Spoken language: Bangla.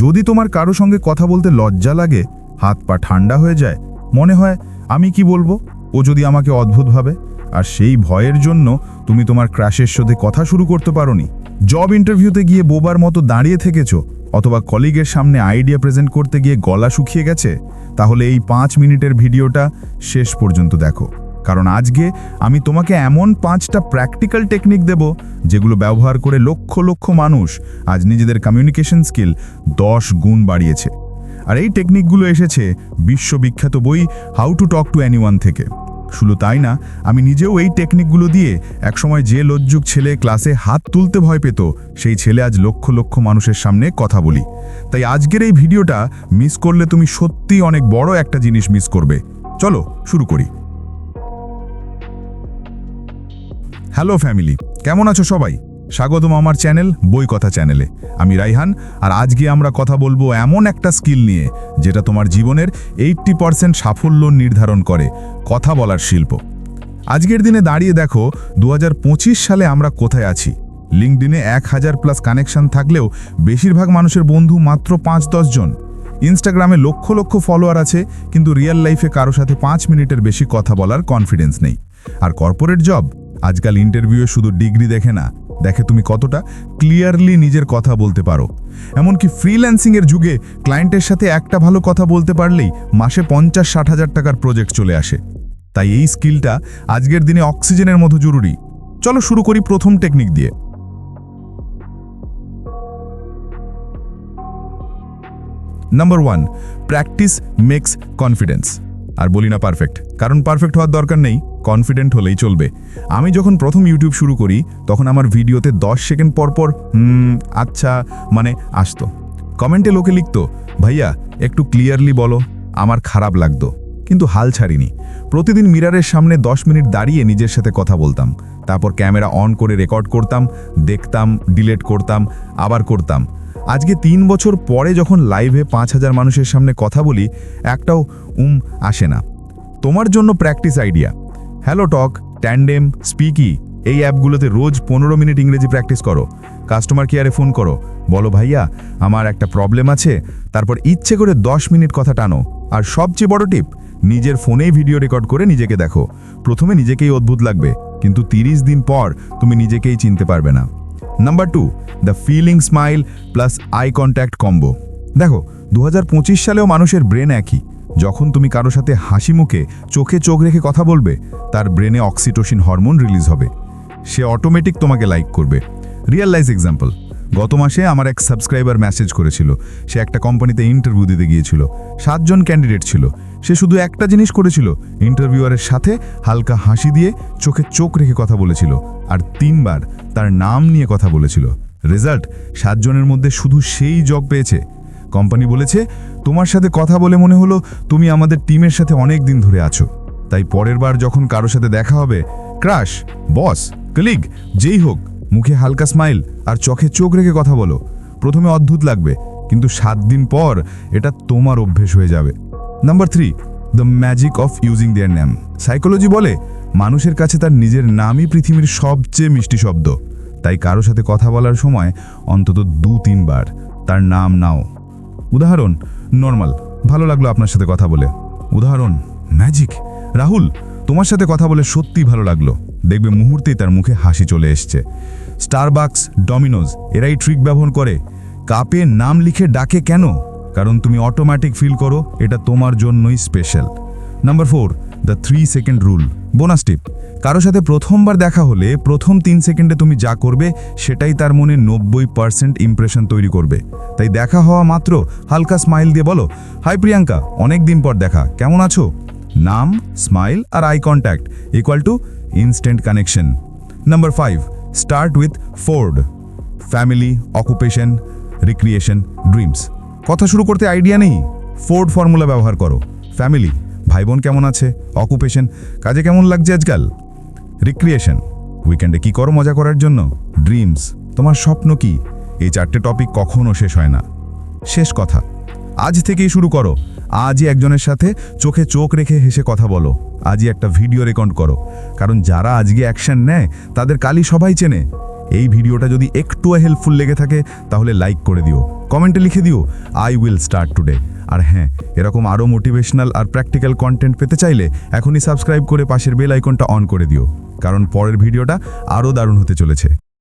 যদি তোমার কারও সঙ্গে কথা বলতে লজ্জা লাগে, হাত পা ঠান্ডা হয়ে যায়, মনে হয় আমি কি বলব? ও যদি আমাকে অদ্ভুত ভাবে, আর সেই ভয়ের জন্য তুমি তোমার ক্র্যাশের সাথে কথা শুরু করতে পারোনি। জব ইন্টারভিউতে গিয়ে বোবার মতো দাঁড়িয়ে থেকেছো, অথবা কলিগের সামনে আইডিয়া প্রেজেন্ট করতে গিয়ে গলা শুকিয়ে গেছে? তাহলে এই পাঁচ মিনিটের ভিডিওটা শেষ পর্যন্ত দেখো। কারণ আজকে আমি তোমাকে এমন পাঁচটা প্র্যাকটিক্যাল টেকনিক দেব যেগুলো ব্যবহার করে লক্ষ লক্ষ মানুষ আজ নিজেদের কমিউনিকেশন স্কিল দশ গুণ বাড়িয়েছে। আর এই টেকনিকগুলো এসেছে বিশ্ববিখ্যাত বই how to talk to anyone থেকে। শুধু তাই না, আমি নিজেও এই টেকনিকগুলো দিয়ে একসময় যে লজ্জুক ছেলে ক্লাসে হাত তুলতে ভয় পেত, সেই ছেলে আজ লক্ষ লক্ষ মানুষের সামনে কথা বলি। তাই আজকের এই ভিডিওটা মিস করলে তুমি সত্যিই অনেক বড় একটা জিনিস মিস করবে। চলো, শুরু করি। হ্যালো ফ্যামিলি, কেমন আছো সবাই? স্বাগতম আমার চ্যানেল, বই কথা চ্যানেলে। আমি রাইহান, আর আজকে আমরা কথা বলব এমন একটা স্কিল নিয়ে, যেটা তোমার জীবনের এইট্টি পারসেন্ট সাফল্য নির্ধারণ করে, কথা বলার শিল্প। আজকের দিনে দাঁড়িয়ে দেখো দু হাজার পঁচিশ সালে আমরা কোথায় আছি। লিঙ্কডিনে এক হাজার প্লাস কানেকশন থাকলেও বেশিরভাগ মানুষের বন্ধু মাত্র পাঁচ জন। ইনস্টাগ্রামে লক্ষ লক্ষ ফলোয়ার আছে, কিন্তু রিয়েল লাইফে কারও সাথে পাঁচ মিনিটের বেশি কথা বলার কনফিডেন্স নেই। আর কর্পোরেট জব আজকাল ইন্টারভিউয়ে শুধু ডিগ্রি দেখে না, দেখে তুমি কতটা ক্লিয়ারলি নিজের কথা বলতে পারো। এমনকি ফ্রিল্যান্সিংয়ের যুগে ক্লায়েন্টের সাথে একটা ভালো কথা বলতে পারলেই মাসে পঞ্চাশ ষাট হাজার টাকার প্রজেক্ট চলে আসে। তাই এই স্কিলটা আজকের দিনে অক্সিজেনের মতো জরুরি। চলো শুরু করি প্রথম টেকনিক দিয়ে। Number one practice makes confidence আর বলি না পারফেক্ট কারণ পারফেক্ট হওয়ার দরকার নেই। কনফিডেন্ট হলেই চলবে। আমি যখন প্রথম ইউটিউব শুরু করি তখন আমার ভিডিওতে দশ সেকেন্ড পর পর "হুম, আচ্ছা মানে আসতো। কমেন্টে লোকে লিখতো ভাইয়া একটু ক্লিয়ারলি বলো আমার খারাপ লাগতো। কিন্তু হাল ছাড়িনি। প্রতিদিন মিরারের সামনে দশ মিনিট দাঁড়িয়ে নিজের সাথে কথা বলতাম। তারপর ক্যামেরা অন করে রেকর্ড করতাম দেখতাম ডিলেট করতাম আবার করতাম। আজকে তিন বছর পরে যখন লাইভে পাঁচ হাজার মানুষের সামনে কথা বলি একটাও উম আসে না। তোমার জন্য practice idea HelloTalk Tandem Speaky এই অ্যাপগুলোতে রোজ পনেরো মিনিট ইংরেজি প্র্যাকটিস করো। কাস্টমার কেয়ারে ফোন করো। বলো, ভাইয়া, আমার একটা প্রবলেম আছে। তারপর ইচ্ছে করে দশ মিনিট কথা টানো। আর সবচেয়ে বড় টিপ, নিজের ফোনেই ভিডিও রেকর্ড করে নিজেকে দেখো। প্রথমে নিজেকেই অদ্ভুত লাগবে, কিন্তু তিরিশ দিন পর তুমি নিজেকেই চিনতে পারবে না। Number two the feeling smile plus eye contact combo দেখো দু হাজার পঁচিশ সালেও মানুষের ব্রেন একই। যখন তুমি কারও সাথে হাসি মুখে চোখে চোখ রেখে কথা বলবে, তার ব্রেনে অক্সিটোসিন হরমোন রিলিজ হবে। সে অটোমেটিক তোমাকে লাইক করবে। রিয়েল লাইফ এক্সাম্পল গত মাসে আমার এক সাবস্ক্রাইবার মেসেজ করেছিল। সে একটা কোম্পানিতে ইন্টারভিউ দিতে গিয়েছিল। সাতজন ক্যান্ডিডেট ছিল। সে শুধু একটা জিনিস করেছিল। ইন্টারভিউয়ারের সাথে হালকা হাসি দিয়ে চোখে চোখ রেখে কথা বলেছিল। আর তিনবার তার নাম নিয়ে কথা বলেছিল। রেজাল্ট, সাতজনের মধ্যে শুধু সেই জব পেয়েছে। কোম্পানি বলেছে, তোমার সাথে কথা বলে মনে হলো তুমি আমাদের টিমের সাথে অনেক দিন ধরে আছো। তাই পরের বার যখন কারও সাথে দেখা হবে, ক্রাশ, বস, কলিগ, যেই হোক, মুখে হালকা স্মাইল আর চোখে চোখ রেখে কথা বলো। প্রথমে অদ্ভুত লাগবে, কিন্তু সাত দিন পর এটা তোমার অভ্যেস হয়ে যাবে। Number three, the magic of using their name. Psychology বলে, মানুষের কাছে তার নিজের নামই পৃথিবীর সবচেয়ে মিষ্টি শব্দ। তাই কারও সাথে কথা বলার সময় অন্তত দু তিনবার তার নাম নাও। উদাহরণ নর্মাল ভালো লাগল আপনার সাথে কথা বলে। উদাহরণ ম্যাজিক রাহুল, তোমার সাথে কথা বলে সত্যি ভালো লাগল। দেখবে মুহূর্তেই তার মুখে হাসি চলে এসছে। স্টারবাক্স ডমিনোজ এরাই ট্রিক ব্যবহার করে। কাপে নাম লিখে ডাকে কেন? কারণ তুমি অটোমেটিক ফিল করো, এটা তোমার জন্যই special number four the three second rule bonus tip কারও সাথে প্রথমবার দেখা হলে প্রথম তিন সেকেন্ডে তুমি যা করবে, সেটাই তার মনে নব্বই পার্সেন্ট ইমপ্রেশন তৈরি করবে। তাই দেখা হওয়া মাত্র হালকা স্মাইল দিয়ে বলো হাই প্রিয়াঙ্কা অনেক দিন পর দেখা, কেমন আছো? নাম smile R eye contact equal to instant connection number five start with FORD family occupation recreation dreams কথা শুরু করতে আইডিয়া নেই? ফোর্ড ফর্মুলা ব্যবহার করো ফ্যামিলি ভাই বোন কেমন আছে? অকুপেশন কাজে কেমন লাগছে আজকাল? রিক্রিয়েশন উইকেন্ডে কি করো মজা করার জন্য? ড্রিমস তোমার স্বপ্ন কি? এই চারটে টপিক কখনো শেষ হয় না। শেষ কথা। আজ থেকেই শুরু করো। আজই একজনের সাথে চোখে চোখ রেখে হেসে কথা বলো। আজই একটা ভিডিও রেকর্ড করো। কারণ যারা আজকে অ্যাকশন নেয়, তাদের কালই সবাই চেনে। এই ভিডিওটা যদি একটুও হেল্পফুল লেগে থাকে, তাহলে লাইক করে দিও। কমেন্টে লিখে দিও আই উইল স্টার্ট টুডে আর হ্যাঁ এরকম আরও মোটিভেশনাল আর প্র্যাকটিক্যাল কন্টেন্ট পেতে চাইলে এখনই সাবস্ক্রাইব করে পাশের বেল আইকনটা অন করে দিও। কারণ পরের ভিডিওটা আরও দারুণ হতে চলেছে।